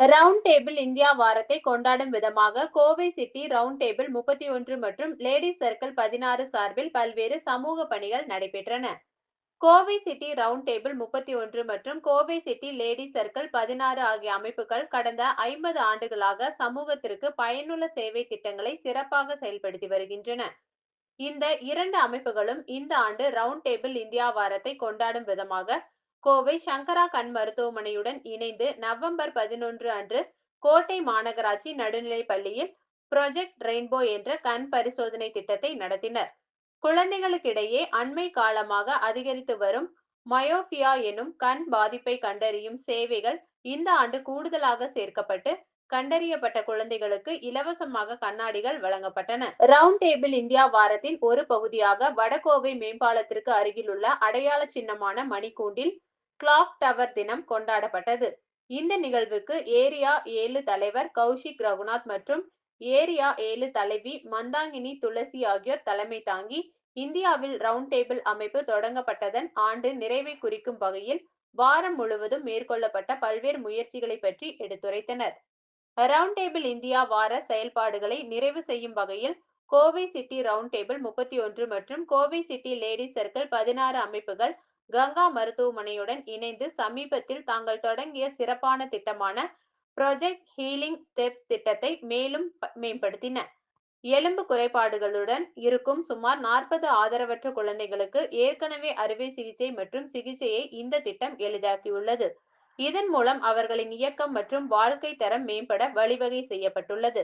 Round table India வாரத்தை கொண்டாடும் விதமாக கோவை சிட்டி ரவுண்ட் டேபிள் முப்பத்தி ஒன்று மற்றும் லேடி சர்க்கிள் பதினாறு சார்பில் பல்வேறு சமூக பணிகள் நடைபெற்றன. கோவை சிட்டி ரவுண்ட் டேபிள் முப்பத்தி ஒன்று மற்றும் கோவை சிட்டி லேடி சர்க்கிள் பதினாறு ஆகிய அமைப்புகள் கடந்த ஐம்பது ஆண்டுகளாக சமூகத்திற்கு பயனுள்ள சேவை திட்டங்களை சிறப்பாக செயல்படுத்தி வருகின்றன. இந்த இரண்டு அமைப்புகளும் இந்த ஆண்டு ரவுண்ட் டேபிள் இந்தியா வாரத்தை கொண்டாடும் விதமாக கோவை சங்கரா கண் மருத்துவமனையுடன் இணைந்து நவம்பர் பதினொன்று அன்று கோட்டை மாநகராட்சி நடுநிலைப் பள்ளியில் ப்ரொஜெக்ட் ரெயின்போ என்ற கண் பரிசோதனை திட்டத்தை நடத்தினர். குழந்தைகளுக்கிடையே அண்மை காலமாக அதிகரித்து வரும் மயோபியா எனும் கண் பாதிப்பை கண்டறியும் சேவைகள் இந்த ஆண்டு கூடுதலாக சேர்க்கப்பட்டு கண்டறியப்பட்ட குழந்தைகளுக்கு இலவசமாக கண்ணாடிகள் வழங்கப்பட்டன. ரவுண்ட் டேபிள் இந்தியா வாரத்தின் ஒரு பகுதியாக வடகோவை மேம்பாலத்திற்கு அருகிலுள்ள அடையாள சின்னமான மணிக்கூண்டில் கிளாக் டவர் தினம் கொண்டாடப்பட்டது. இந்த நிகழ்வுக்கு ஏரியா ஏழு தலைவர் கௌஷிக் ரகுநாத் மற்றும் ஏரியா ஏழு தலைவி மந்தாங்கினி துளசி ஆகியோர் தலைமை தாங்கி இந்தியாவில் ரவுண்ட் டேபிள் அமைப்பு தொடங்கப்பட்டதன் ஆண்டு நிறைவை குறிக்கும் வகையில் வாரம் முழுவதும் மேற்கொள்ளப்பட்ட பல்வேறு முயற்சிகளை பற்றி எடுத்துரைத்தனர். ரவுண்ட் டேபிள் இந்தியா வார செயல்பாடுகளை நிறைவு செய்யும் வகையில் கோவை சிட்டி ரவுண்ட் டேபிள் முப்பத்தி ஒன்று மற்றும் கோவை சிட்டி லேடிஸ் சர்க்கிள் பதினாறு அமைப்புகள் கங்கா மருத்துவமனையுடன் இணைந்து சமீபத்தில் தாங்கள் தொடங்கிய சிறப்பான திட்டமான ப்ரொஜெக்ட் ஹீலிங் ஸ்டெப்ஸ் திட்டத்தை மேலும் மேம்படுத்தின. எலும்பு குறைபாடுகளுடன் இருக்கும் சுமார் நாற்பது ஆதரவற்ற குழந்தைகளுக்கு ஏற்கனவே அறுவை சிகிச்சை மற்றும் சிகிச்சையை இந்த திட்டம் எளிதாக்கியுள்ளது. இதன் மூலம் அவர்களின் இயக்கம் மற்றும் வாழ்க்கை தரம் மேம்பட வழிவகை செய்யப்பட்டுள்ளது.